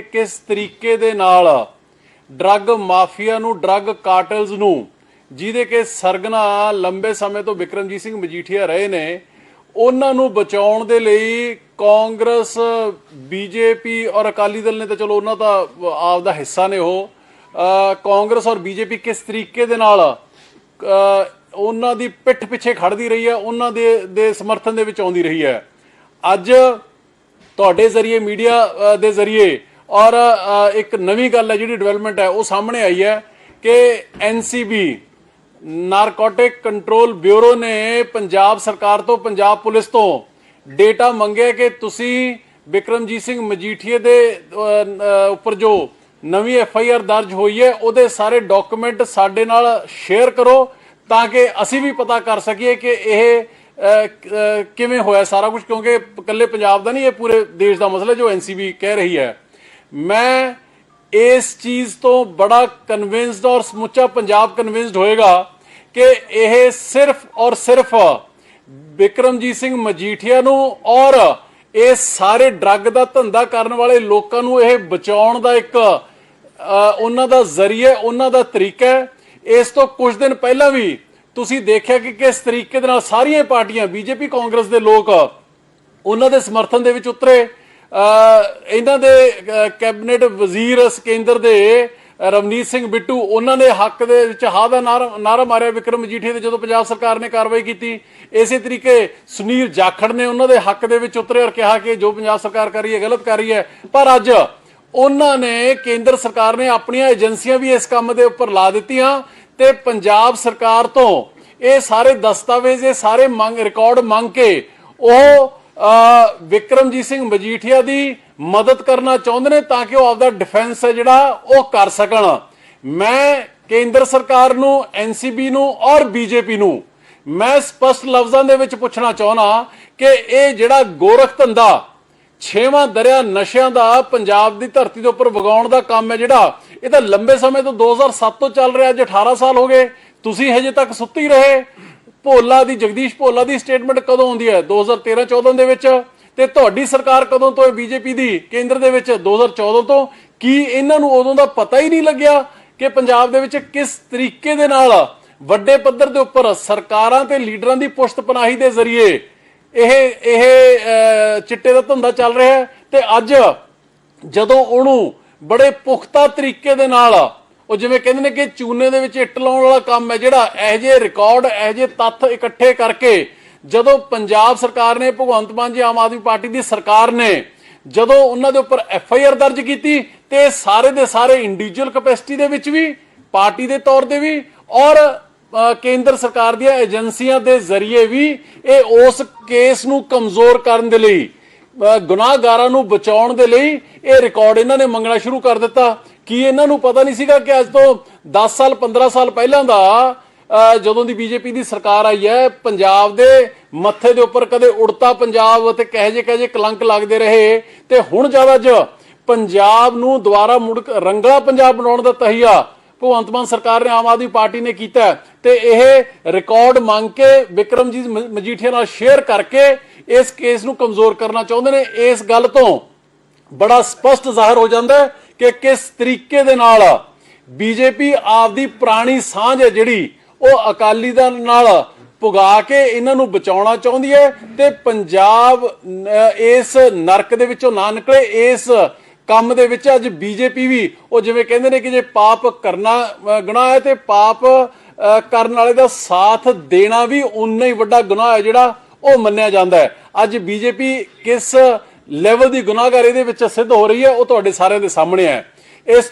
ਕਿਸ ਤਰੀਕੇ ਦੇ ਨਾਲ ਡਰੱਗ ਮਾਫੀਆ ਨੂੰ ਡਰੱਗ ਕਾਰਟਲਸ ਨੂੰ ਜਿਹਦੇ ਕੇ ਸਰਗਨਾ ਲੰਬੇ ਸਮੇਂ ਤੋਂ ਵਿਕਰਮਜੀਤ ਸਿੰਘ ਮਜੀਠੀਆ ਰਹੇ ਨੇ ਉਹਨਾਂ ਨੂੰ ਬਚਾਉਣ ਦੇ ਲਈ ਕਾਂਗਰਸ ਬੀਜੇਪੀ ਔਰ ਅਕਾਲੀ ਦਲ ਨੇ ਤਾਂ ਚਲੋ ਉਹਨਾਂ ਦਾ ਆਪ ਦਾ ਹਿੱਸਾ ਨੇ ਉਹ। ਅ, ਕਾਂਗਰਸ ਔਰ ਬੀਜੇਪੀ ਕਿਸ ਤਰੀਕੇ ਦੇ ਨਾਲ ਉਹਨਾਂ ਦੀ ਪਿੱਠ ਪਿੱਛੇ ਖੜਦੀ ਰਹੀ ਹੈ ਉਹਨਾਂ ਦੇ ਦੇ ਸਮਰਥਨ ਦੇ ਵਿੱਚ ਆਉਂਦੀ ਰਹੀ ਹੈ। ਅੱਜ ਤੁਹਾਡੇ ਜ਼ਰੀਏ ਮੀਡੀਆ ਦੇ ਜ਼ਰੀਏ ਔਰ ਇੱਕ ਨਵੀਂ ਗੱਲ ਹੈ ਜਿਹੜੀ ਡਿਵੈਲਪਮੈਂਟ ਹੈ, ਉਹ ਸਾਹਮਣੇ ਆਈ ਹੈ ਕਿ ਐਨਸੀਬੀ ਨਾਰਕੋਟਿਕ ਕੰਟਰੋਲ ਬਿਊਰੋ ਨੇ ਪੰਜਾਬ ਸਰਕਾਰ ਤੋਂ, ਪੰਜਾਬ ਪੁਲਿਸ ਤੋਂ ਡੇਟਾ ਮੰਗਿਆ ਕਿ ਤੁਸੀਂ ਵਿਕਰਮਜੀਤ ਸਿੰਘ ਮਜੀਠੀਏ ਦੇ ਉੱਪਰ ਜੋ ਨਵੀਂ ਐਫ ਆਈ ਆਰ ਦਰਜ ਹੋਈ ਹੈ, ਉਹਦੇ ਸਾਰੇ ਡਾਕੂਮੈਂਟ ਸਾਡੇ ਨਾਲ ਸ਼ੇਅਰ ਕਰੋ ਤਾਂ ਕਿ ਅਸੀਂ ਵੀ ਪਤਾ ਕਰ ਸਕੀਏ ਕਿ ਇਹ ਕਿਵੇਂ ਹੋਇਆ ਸਾਰਾ ਕੁਝ, ਕਿਉਂਕਿ ਇਕੱਲੇ ਪੰਜਾਬ ਦਾ ਨਹੀਂ, ਇਹ ਪੂਰੇ ਦੇਸ਼ ਦਾ ਮਸਲਾ ਜੋ ਐਨਸੀਬੀ ਕਹਿ ਰਹੀ ਹੈ। ਮੈਂ ਇਸ ਚੀਜ਼ ਤੋਂ ਬੜਾ ਕਨਵਿੰਸਡ ਔਰ ਸਮੁੱਚਾ ਪੰਜਾਬ ਕਨਵਿੰਸਡ ਹੋਏਗਾ ਕਿ ਇਹ ਸਿਰਫ ਔਰ ਸਿਰਫ ਵਿਕਰਮਜੀਤ ਸਿੰਘ ਮਜੀਠੀਆ ਨੂੰ ਔਰ ਇਹ ਸਾਰੇ ਡਰੱਗ ਦਾ ਧੰਦਾ ਕਰਨ ਵਾਲੇ ਲੋਕਾਂ ਨੂੰ ਇਹ ਬਚਾਉਣ ਦਾ ਇੱਕ ਉਹਨਾਂ ਦਾ ਜ਼ਰੀਆ, ਉਹਨਾਂ ਦਾ ਤਰੀਕਾ ਹੈ। ਇਸ ਤੋਂ ਕੁਝ ਦਿਨ ਪਹਿਲਾਂ ਵੀ ਤੁਸੀਂ ਦੇਖਿਆ ਕਿ ਕਿਸ ਤਰੀਕੇ ਦੇ ਨਾਲ ਸਾਰੀਆਂ ਪਾਰਟੀਆਂ, ਬੀਜੇਪੀ, ਕਾਂਗਰਸ ਦੇ ਲੋਕ ਉਹਨਾਂ ਦੇ ਸਮਰਥਨ ਦੇ ਵਿੱਚ ਉਤਰੇ। ਇਹਨਾਂ ਦੇ ਕੈਬਨਿਟ ਵਜ਼ੀਰ ਕੇਂਦਰ ਦੇ ਰਵਨੀਤ ਸਿੰਘ ਬਿੱਟੂ, ਉਹਨਾਂ ਨੇ ਹੱਕ ਦੇ ਵਿੱਚ ਹਾ ਦਾ ਨਾਰਾ ਮਾਰਿਆ ਵਿਕਰਮ ਮਜੀਠੀਆ ਦੇ, ਜਦੋਂ ਪੰਜਾਬ ਸਰਕਾਰ ਨੇ ਕਾਰਵਾਈ ਕੀਤੀ। ਇਸੇ ਤਰੀਕੇ ਸੁਨੀਲ ਜਾਖੜ ਨੇ ਉਹਨਾਂ ਦੇ ਹੱਕ ਦੇ ਵਿੱਚ ਉਤਰੇ ਔਰ ਕਿਹਾ ਕਿ ਜੋ ਪੰਜਾਬ ਸਰਕਾਰ ਕਰ ਰਹੀ ਹੈ, ਗਲਤ ਕਰ ਰਹੀ ਹੈ। ਪਰ ਅੱਜ ਉਹਨਾਂ ਨੇ ਕੇਂਦਰ ਸਰਕਾਰ ਨੇ ਆਪਣੀਆਂ ਏਜੰਸੀਆਂ ਵੀ ਇਸ ਕੰਮ ਦੇ ਉੱਪਰ ਲਾ ਦਿੱਤੀਆਂ ਤੇ ਪੰਜਾਬ ਸਰਕਾਰ ਤੋਂ ਇਹ ਸਾਰੇ ਦਸਤਾਵੇਜ਼, ਇਹ ਸਾਰੇ ਮੰਗ, ਰਿਕਾਰਡ ਮੰਗ ਕੇ ਉਹ ਵਿਕਰਮਜੀਤ ਸਿੰਘ ਮਜੀਠੀਆ ਦੀ ਮਦਦ ਕਰਨਾ ਚਾਹੁੰਦੇ ਨੇ ਤਾਂ ਕਿ ਉਹ ਆਪਦਾ ਡਿਫੈਂਸ ਹੈ ਜਿਹੜਾ ਉਹ ਕਰ ਸਕਣ। ਮੈਂ ਕੇਂਦਰ ਸਰਕਾਰ ਨੂੰ ਐਨਸੀਬੀ ਨੂੰ ਔਰ ਬੀਜੇਪੀ ਨੂੰ ਮੈਂ ਸਪਸ਼ਟ ਲਫ਼ਜ਼ਾਂ ਦੇ ਵਿੱਚ ਪੁੱਛਣਾ ਚਾਹਣਾ ਕਿ ਇਹ ਜਿਹੜਾ ਗੋਰਖ ਧੰਦਾ, ਛੇਵਾਂ ਦਰਿਆ ਨਸ਼ਿਆਂ ਦਾ, ਪੰਜਾਬ ਦੀ ਧਰਤੀ ਦੇ ਉੱਪਰ ਵਗਾਉਣ ਦਾ ਕੰਮ ਹੈ ਜਿਹੜਾ, ਇਹ ਤਾਂ ਲੰਬੇ ਸਮੇਂ ਤੋਂ 2007 ਤੋਂ ਚੱਲ ਰਿਹਾ, ਅੱਜ 18 ਸਾਲ ਹੋ ਗਏ, ਤੁਸੀਂ ਹਜੇ ਤੱਕ ਸੁੱਤੀ ਰਹੇ ਭੋਲਾ ਦੀ, ਜਗਦੀਸ਼ ਭੋਲਾ ਦੀ ਸਟੇਟਮੈਂਟ ਕਦੋਂ ਆਉਂਦੀ ਹੈ? 2013 14 ਦੇ ਵਿੱਚ। ਤੇ ਤੁਹਾਡੀ ਸਰਕਾਰ ਕਦੋਂ ਤੋਂ ਹੈ ਬੀਜੇਪੀ ਦੀ? ਕੇਂਦਰ ਦੇ ਵਿੱਚ 2014 ਤੋਂ। ਕੀ ਇਹਨਾਂ ਨੂੰ ਉਦੋਂ ਦਾ ਪਤਾ ਹੀ ਨਹੀਂ ਲੱਗਿਆ ਕਿ ਪੰਜਾਬ ਦੇ ਵਿੱਚ ਕਿਸ ਤਰੀਕੇ ਦੇ ਨਾਲ ਵੱਡੇ ਪੱਧਰ ਦੇ ਉੱਪਰ ਸਰਕਾਰਾਂ ਤੇ ਲੀਡਰਾਂ ਦੀ ਪੁਸ਼ਤਪਨਾਹੀ ਦੇ ਜ਼ਰੀਏ ਇਹ ਇਹ ਚਿੱਟੇ ਦਾ ਧੰਦਾ ਚੱਲ ਰਿਹਾ ਹੈ? ਤੇ ਅੱਜ ਜਦੋਂ ਉਹਨੂੰ ਬੜੇ ਪੁਖਤਾ ਤਰੀਕੇ ਦੇ ਨਾਲ ਉਹ ਜਿਵੇਂ ਕਹਿੰਦੇ ਨੇ ਕਿ ਚੂਨੇ ਦੇ ਵਿੱਚ ਇੱਟ ਲਾਉਣ ਵਾਲਾ ਕੰਮ ਹੈ ਜਿਹੜਾ ਇਹ ਜੇ ਰਿਕਾਰਡ ਇਹ ਜੇ ਤੱਥ ਇਕੱਠੇ ਕਰਕੇ ਜਦੋਂ ਪੰਜਾਬ ਸਰਕਾਰ ਨੇ, ਭਗਵੰਤ ਮਾਨ ਜੀ ਆਮ ਆਦਮੀ ਪਾਰਟੀ ਦੀ ਸਰਕਾਰ ਨੇ ਜਦੋਂ ਉਹਨਾਂ ਦੇ ਉੱਪਰ ਐਫ ਆਈ ਆਰ ਦਰਜ ਕੀਤੀ ਤੇ ਸਾਰੇ ਦੇ ਸਾਰੇ ਇੰਡੀਵਿਜੂਅਲ ਕੈਪੈਸਿਟੀ ਦੇ ਵਿੱਚ ਵੀ, ਪਾਰਟੀ ਦੇ ਤੌਰ ਤੇ ਵੀ ਔਰ ਕੇਂਦਰ ਸਰਕਾਰ ਦੀਆਂ ਏਜੰਸੀਆਂ ਦੇ ਜ਼ਰੀਏ ਵੀ ਇਹ ਉਸ ਕੇਸ ਨੂੰ ਕਮਜ਼ੋਰ ਕਰਨ ਦੇ ਲਈ ਗੁਨਾਹਗਾਰਾਂ ਨੂੰ ਬਚਾਉਣ ਦੇ ਲਈ ਇਹ ਰਿਕਾਰਡ ਇਹਨਾਂ ਨੇ ਮੰਗਣਾ ਸ਼ੁਰੂ ਕਰ ਦਿੱਤਾ। ਕੀ ਇਹਨਾਂ ਨੂੰ ਪਤਾ ਨਹੀਂ ਸੀਗਾ ਕਿ ਅੱਜ ਤੋਂ 10 ਸਾਲ 15 ਸਾਲ ਪਹਿਲਾਂ ਦਾ ਜਦੋਂ ਦੀ ਬੀਜੇਪੀ ਦੀ ਸਰਕਾਰ ਆਈ ਹੈ, ਪੰਜਾਬ ਦੇ ਮੱਥੇ ਦੇ ਉੱਪਰ ਕਦੇ ਉੜਤਾ ਪੰਜਾਬ ਅਤੇ ਕਹੇ ਜੇ ਕਹੇ ਜੇ ਕਲੰਕ ਲੱਗਦੇ ਰਹੇ ਤੇ ਹੁਣ ਜ਼ਿਆਦਾ ਜ ਪੰਜਾਬ ਨੂੰ ਦੁਬਾਰਾ ਮੁੜ ਰੰਗਲਾ ਪੰਜਾਬ ਬਣਾਉਣ ਦਾ ਤਹੀਆ ਭਗਵੰਤ ਮਾਨ ਸਰਕਾਰ ਨੇ ਆਮ ਆਦਮੀ ਪਾਰਟੀ ਨੇ ਕੀਤਾ ਤੇ ਇਹ ਰਿਕਾਰਡ ਮੰਗ ਕੇ ਵਿਕਰਮਜੀਤ ਮਜੀਠੀਆ ਨਾਲ ਸ਼ੇਅਰ ਕਰਕੇ ਇਸ ਕੇਸ ਨੂੰ ਕਮਜ਼ੋਰ ਕਰਨਾ ਚਾਹੁੰਦੇ ਨੇ। ਇਸ ਗੱਲ ਤੋਂ ਬੜਾ ਸਪਸ਼ਟ ਜ਼ਾਹਰ ਹੋ ਜਾਂਦਾ ਹੈ ਕਿ ਕਿਸ ਤਰੀਕੇ ਦੇ ਨਾਲ ਬੀਜੇਪੀ ਆਪਦੀ ਪੁਰਾਣੀ ਸਾਂਝ ਹੈ ਜਿਹੜੀ ਉਹ ਅਕਾਲੀ ਦਲ ਨਾਲ ਪੁਗਾ ਕੇ ਇਹਨਾਂ ਨੂੰ ਬਚਾਉਣਾ ਚਾਹੁੰਦੀ ਹੈ ਤੇ ਪੰਜਾਬ ਇਸ ਨਰਕ ਦੇ ਵਿੱਚੋਂ ਨਾ ਨਿਕਲੇ ਇਸ ਕੰਮ ਦੇ ਵਿੱਚ ਅੱਜ ਬੀਜੇਪੀ ਵੀ ਉਹ ਜਿਵੇਂ ਕਹਿੰਦੇ ਨੇ ਕਿ ਜੇ ਪਾਪ ਕਰਨਾ ਅਹ, ਗੁਨਾਹ ਹੈ ਤੇ ਪਾਪ ਕਰਨ ਵਾਲੇ ਦਾ ਸਾਥ ਦੇਣਾ ਵੀ ਉਨਾ ਹੀ ਵੱਡਾ ਗੁਨਾਹ ਹੈ ਜਿਹੜਾ ਉਹ ਮੰਨਿਆ ਜਾਂਦਾ ਹੈ। ਅੱਜ ਬੀਜੇਪੀ ਕਿਸ ਲੈਵਲ ਦੀ ਗੁਨਾਹਗਾਰੀ ਦੇ ਵਿੱਚ ਸਿੱਧ ਹੋ ਰਹੀ ਹੈ ਉਹ ਤੁਹਾਡੇ ਸਾਰਿਆਂ ਦੇ ਸਾਹਮਣੇ ਹੈ ਇਸ